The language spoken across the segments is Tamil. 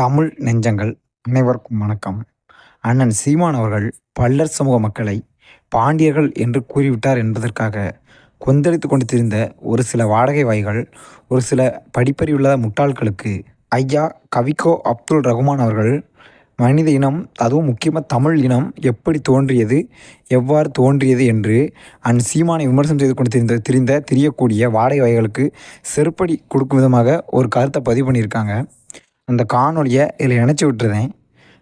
தமிழ் நெஞ்சங்கள் அனைவருக்கும் வணக்கம். அண்ணன் சீமான் அவர்கள் பல்லர் சமூக மக்களை பாண்டியர்கள் என்று கூறிவிட்டார் என்பதற்காக கொந்தளித்து கொண்டு திரிந்த ஒரு சில வாடகை வாய்கள் ஒரு சில படிப்பறிவுள்ள முட்டாள்களுக்கு ஐயா கவிக்கோ அப்துல் ரகுமான் அவர்கள் மனித இனம் அதுவும் முக்கியமாக தமிழ் இனம் எப்படி தோன்றியது எவ்வாறு தோன்றியது என்று அன் சீமானை விமர்சனம் செய்து கொண்டு தெரிந்த தெரிந்த திரியக்கூடிய வாடகை வகைகளுக்கு செருப்படி கொடுக்கும் விதமாக ஒரு கருத்தை பதிவு பண்ணியிருக்காங்க. அந்த காணொலியை இதில் இணைச்சி விட்டுருந்தேன்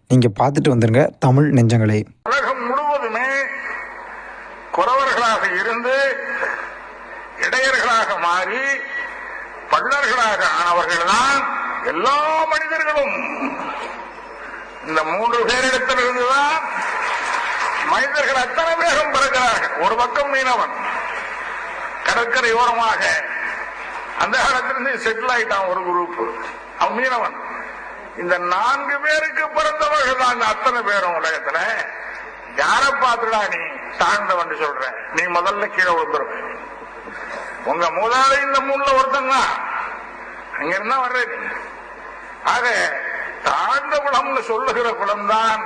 நீங்கள் பார்த்துட்டு வந்துருங்க தமிழ் நெஞ்சங்களே. உலகம் முழுவதுமே குறவர்களாக இருந்து இடையர்களாக மாறி பள்ளர்களாக ஆனவர்கள்தான் எல்லா மனிதர்களும். இந்த மூன்று பேரிடத்திலிருந்துதான் மனிதர்கள் அத்தனை பேரும் பிறக்கிறார்கள். ஒரு பக்கம் மீனவன் கடற்கரை ஓரமாக. அந்த காலத்திலிருந்து செட்டில் ஆயிட்டான் ஒரு குரூப் அவன் மீனவன். இந்த நான்கு பேருக்கு பிறந்தவர்கள் தான் அத்தனை பேரும் உலகத்துல. யார பார்த்துடா நீ? தாழ்ந்தவன் சொல்ற நீ முதல்ல கீழே விழுந்துரும் உங்க மூதாதை இந்த மூணுல ஒருத்தன் தான் அங்க இருந்தா வர்ற நீ ஆக தாழ்ந்த குலம்னு சொல்லுகிற குளம் தான்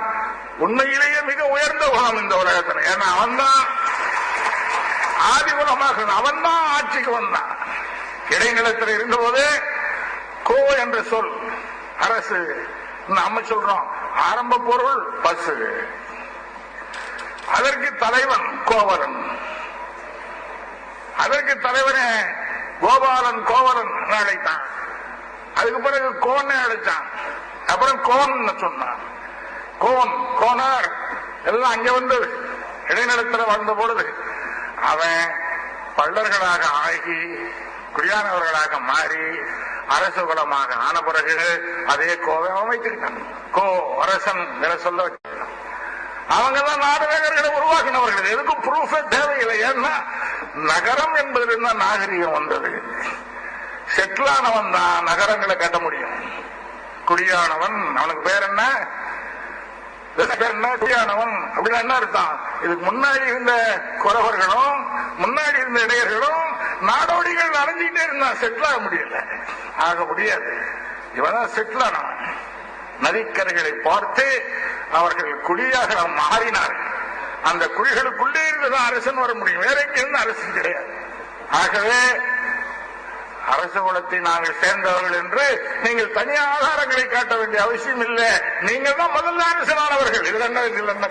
உண்மையிலேயே மிக உயர்ந்த குளம் இந்த உலகத்துல. ஏன்னா அவன் தான் ஆதிகுலமாக அவன் தான் ஆட்சிக்கு வந்தான். இடைநிலத்தில் இருந்தபோது கோ என்ற சொல் அரசு. நம்ம சொல்றோம். ஆரம்ப பொருள் பஸ். அதற்கு தலைவன் கோவலன். அதற்கு தலைவனே கோபாலன் கோவலன் அழைத்தான். அதுக்கு பிறகு கோன் அழைச்சான் அப்புறம் கோன் சொன்னான். கோன் கோனார் எல்லாம் அங்க வந்து இடைநிலத்தில் வந்த பொழுது அவன் பல்லர்களாக ஆகி குடியானவர்களாக மாறி அரச குலமாக ஆன பிறகு அதே கோவை அமைத்துக்கிட்டான் கோ அரசன் என சொல்ல வச்சிருக்கான் அவங்க தான் நாடகர்களை உருவாக்கினவர்கள். எதுக்கும் ப்ரூஃபே தேவையில்லை. ஏன்னா நகரம் என்பதிலிருந்து தான் நாகரிகம் வந்தது. செட்டிலானவன் தான் நகரங்களை கட்ட முடியும். குடியானவன் அவனுக்கு பேர் என்ன? பேர் என்ன? குடியானவன். அப்படின்னு என்ன அர்த்தம்? இதுக்கு முன்னாடி இருந்த குறவர்களும் முன்னாடி இருந்த இடையர்களும் நாடோடிகள் அலைஞ்சிக்கிட்டே இருந்தான் செட்டில் ஆக முடியல. ஆக முடியாது. இவன் செட்டில் ஆனான் நதிக்கரைகளை பார்த்து அவர்கள் குழியாக மாறினார்கள். அந்த குழிகளுக்குள்ளே இருந்துதான் அரசன் வர முடியும். வேற எங்கிருந்து அரசன் கிடையாது. ஆகவே அரச குலத்தை நாங்கள் சேர்ந்தவர்கள் என்று நீங்கள் தனி ஆதாரங்களை காட்ட வேண்டிய அவசியம் இல்லை. நீங்கள் தான் முதல்ல அரசனானவர்கள். இது என்ன இதில் என்ன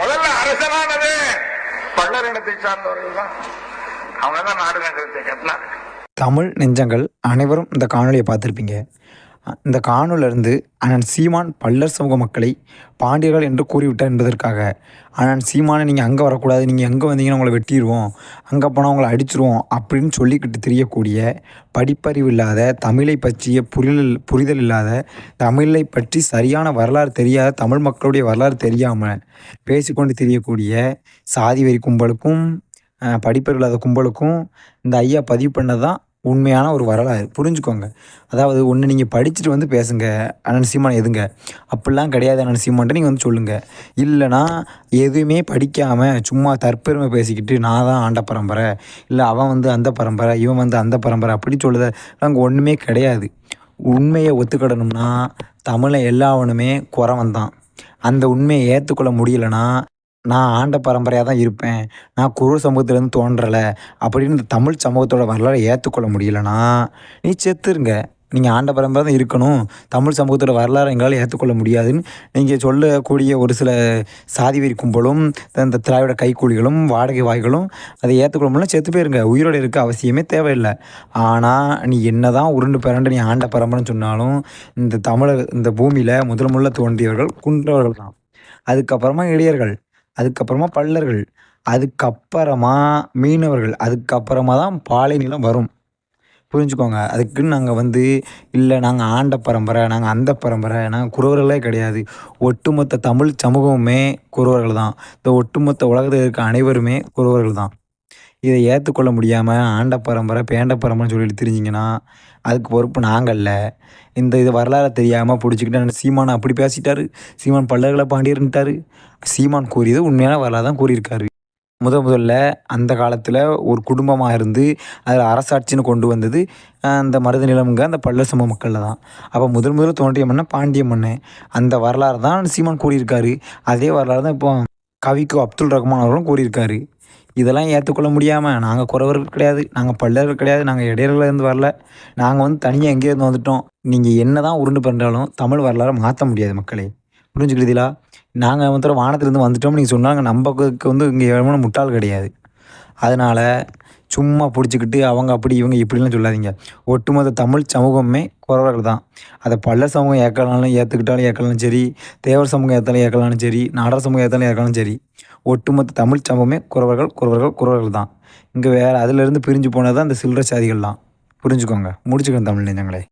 முதல்ல அரசனானது பள்ளர் இனத்தை சார்ந்தவர்கள் தான். அவங்க தான் நாடு நகரத்தை தமிழ் நெஞ்சங்கள் அனைவரும் இந்த காணொலியை பார்த்துருப்பீங்க. இந்த காணொலிருந்து அண்ணன் சீமான் பல்லர் சமூக மக்களை பாண்டியர்கள் என்று கூறிவிட்டார் என்பதற்காக. அண்ணன் சீமானை நீங்கள் அங்கே வரக்கூடாது. நீங்கள் எங்கே வந்தீங்கன்னா உங்களை வெட்டிடுவோம் அங்கே போனால் உங்களை அடிச்சிருவோம். அப்படின்னு சொல்லிக்கிட்டு தெரியக்கூடிய படிப்பறிவு இல்லாத தமிழை பற்றிய புரிதல் புரிதல் இல்லாத தமிழை பற்றி சரியான வரலாறு தெரியாத தமிழ் மக்களுடைய வரலாறு தெரியாமல் பேசிக்கொண்டு தெரியக்கூடிய சாதி வெறி கும்பலுக்கும் படிப்பர் இல்லாத கும்பலுக்கும் இந்த ஐயா பதிவு பண்ணது தான் உண்மையான ஒரு வரலாறு. புரிஞ்சுக்கோங்க. அதாவது ஒன்று நீங்கள் படிச்சுட்டு வந்து பேசுங்க. அண்ணன் சீமான் எதுங்க? அப்படிலாம் கிடையாது அண்ணன் சீமான்ட்டு நீங்கள் வந்து சொல்லுங்கள் இல்லைனா எதுவுமே படிக்காமல் சும்மா தற்பெருமை பேசிக்கிட்டு நான் தான் ஆண்ட பரம்பரை. இல்லை அவன் வந்து அந்த பரம்பரை இவன் வந்து அந்த பரம்பரை அப்படி சொல்லுத? அங்கே ஒன்றுமே கிடையாது. உண்மையை ஒத்துக்கிடணும்னா தமிழை எல்லாவனுமே குறவன் தான் அந்த உண்மையை ஏற்றுக்கொள்ள முடியலன்னா நான் ஆண்ட பரம்பரையாக தான் இருப்பேன். நான் குரு சமூகத்திலேருந்து தோன்றலை. அப்படின்னு இந்த தமிழ் சமூகத்தோட வரலாறை ஏற்றுக்கொள்ள முடியலன்னா நீ செத்துருங்க நீங்கள் ஆண்ட பரம்பரை தான் இருக்கணும். தமிழ் சமூகத்தோட வரலாறு எங்களால் ஏற்றுக்கொள்ள முடியாதுன்னு நீங்கள் சொல்லக்கூடிய ஒரு சில சாதி வெறி கும்பலும் இந்த திராவிட கைக்கூலிகளும் வாடகை வாய்களும் அதை ஏற்றுக்கொள்ள முடியல செத்து போயிருங்க. உயிரோடு இருக்க அவசியமே தேவையில்லை. ஆனால் நீ என்ன தான் உருண்டு பிறண்டு நீ ஆண்ட பரம்பரைன்னு சொன்னாலும் இந்த தமிழர் இந்த பூமியில் முதல் முதல்ல தோன்றியவர்கள் குன்றவர்கள் தான் அதுக்கப்புறமா இளையர்கள் அதுக்கப்புறமா பல்லர்கள் அதுக்கப்புறமா மீனவர்கள் அதுக்கப்புறமா தான் பாலை நிலம் வரும். புரிஞ்சுக்கோங்க. அதுக்குன்னு நாங்கள் வந்து இல்லை நாங்கள் ஆண்ட பரம்பரை நாங்கள் அந்த பரம்பரை நாங்கள் குறவர்களே கிடையாது. ஒட்டுமொத்த தமிழ் சமூகமுமே குறவர்கள் தான் இந்த ஒட்டுமொத்த உலகத்தில் இருக்க அனைவருமே குறவர்கள் தான் இதை ஏற்றுக்கொள்ள முடியாமல் ஆண்ட பரம்பரை பேண்ட பரம்பரைன்னு சொல்லிட்டு திரிஞ்சிங்கன்னா அதுக்கு பொறுப்பு நாங்கள்ல. இந்த இது வரலாறு தெரியாமல் பிடிச்சிக்கிட்டு சீமான் அப்படி பேசிட்டாரு. சீமான் பல்லர்களை பாண்டியர்ன்ட்டாரு சீமான் கூறியது உண்மையான வரலாறு தான் கூறியிருக்காரு. முத முதல்ல அந்த காலத்தில் ஒரு குடும்பமாக இருந்து அதில் அரசாட்சின்னு கொண்டு வந்தது அந்த மருத நிலமுங்க அந்த பல்லர் சமூக மக்களில் தான். அப்போ முதல் முதல்ல தோன்றிய மண்ணை பாண்டிய மன்னன் அந்த வரலாறு தான் சீமான் கூறியிருக்காரு. அதே வரலாறு தான் இப்போ கவிக்கு அப்துல் ரஹ்மான் அவர்களும் கூறியிருக்காரு. இதெல்லாம் ஏற்றுக்கொள்ள முடியாமல் நாங்கள் குறவர்கள் கிடையாது நாங்கள் பல்லர்கள் கிடையாது நாங்கள் இடையர்கள இருந்து வரல. நாங்கள் வந்து தனியாக எங்கேயிருந்து வந்துட்டோம். நீங்கள் என்ன தான் உருண்டு பண்ணுறாலும் தமிழ் வரலாறை மாற்ற முடியாது மக்களே. புரிஞ்சுக்கிறீங்களா நாங்கள் வந்து வானத்துலேருந்து வந்துட்டோம்னு நீங்கள் சொன்னாங்க நம்பக்கு வந்து இங்கே எவ்வளோ முட்டாள் கிடையாது. அதனால் சும்மா பிடிச்சிக்கிட்டு அவங்க அப்படி இவங்க இப்படிலாம் சொல்லாதீங்க. ஒட்டுமொத்த தமிழ் சமூகமே குறவர்கள் தான். அதை பல்ல சமூகம் ஏற்கனாலும் ஏற்றுக்கிட்டாலும் ஏற்கலாம் சரி தேவர் சமூகம் ஏற்றாலும் ஏற்கலாலும் சரி நாடர் சமூகம் ஏற்றாலும் ஏற்கலாம் சரி ஒட்டுமொத்த தமிழ் சமூகமே குறவர்கள் குறவர்கள் குறவர்கள் தான். இங்கே வேறு அதிலிருந்து பிரிஞ்சு போனது தான் இந்த சில்லற சாதிகள்லாம் புரிஞ்சுக்கோங்க. முடிச்சுக்கோங்க தமிழ் நெஞ்சங்களே.